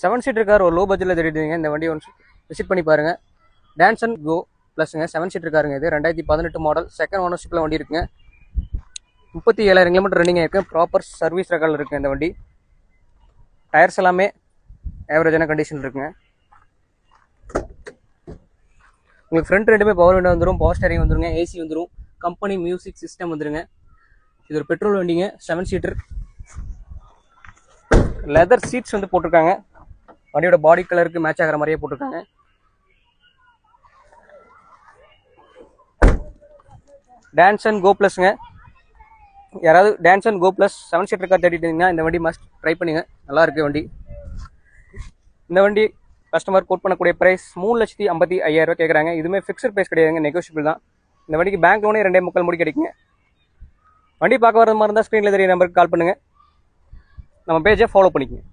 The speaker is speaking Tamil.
செவன் சீட்டர் கார் ஒரு லோ பட்ஜெட்டில் தேடிடுவீங்க இந்த வண்டி ஒன்று விசிட் பண்ணி பாருங்கள் டான்ஸ் அண்ட் கோ ப்ளஸ்ங்க செவன் சீட்டர் காருங்க இது. ரெண்டாயிரத்தி பதினெட்டு மாடல் செகண்ட் ஓனர்ஷிப்பில் வண்டி இருக்குங்க. முப்பத்தி ஏழாயிரம் கிலோமீட்டர் ரன்னிங் ஆயிருக்கு ப்ராப்பர் சர்வீஸ் ரெக்கார்டில் இருக்குது இந்த வண்டி. டயர்ஸ் எல்லாமே ஆவரேஜான கண்டிஷன் இருக்குங்க. உங்களுக்கு ஃப்ரண்ட் ரெண்டுமே பவர் விண்டோ வந்துடும் பவர் ஸ்டேரிங் வந்துருங்க ஏசி வந்துடும் கம்பெனி மியூசிக் சிஸ்டம் வந்துருங்க. இது ஒரு பெட்ரோல் வண்டிங்க செவன் சீட்டர் லெதர் சீட்ஸ் வந்து போட்டிருக்காங்க. வண்டியோட பாடி கலருக்கு மேட்ச் ஆகிற மாதிரியே போட்டிருக்காங்க. டான்ஸ் அண்ட் கோ ப்ளஸ்ங்க யாராவது Dons and co plus seven seater car தேடிட்டீங்கன்னா இந்த வண்டி மஸ்ட் ட்ரை பண்ணுங்க. நல்லா இருக்கு வண்டி. இந்த வண்டி கஸ்டமர் கோட் பண்ணக்கூடிய ப்ரைஸ் மூணு லட்சத்தி ஐம்பத்தி ஐயாயிரம் ரூபாய் கேட்குறாங்க இதுவுமே ஃபிக்ஸட் ப்ரைஸ் கிடையாதுங்க நெகோஷியபிள் தான். இந்த வண்டிக்கு பேங்க் லோனே ரெண்டே முக்கால் முடி கிடைக்குங்க. வண்டி பார்க்க வரது மாதிரி இருந்தால் ஸ்க்ரீனில் தெரிய நம்பருக்கு கால் பண்ணுங்கள் நம்ம பேஜை ஃபாலோ பண்ணிக்கங்க.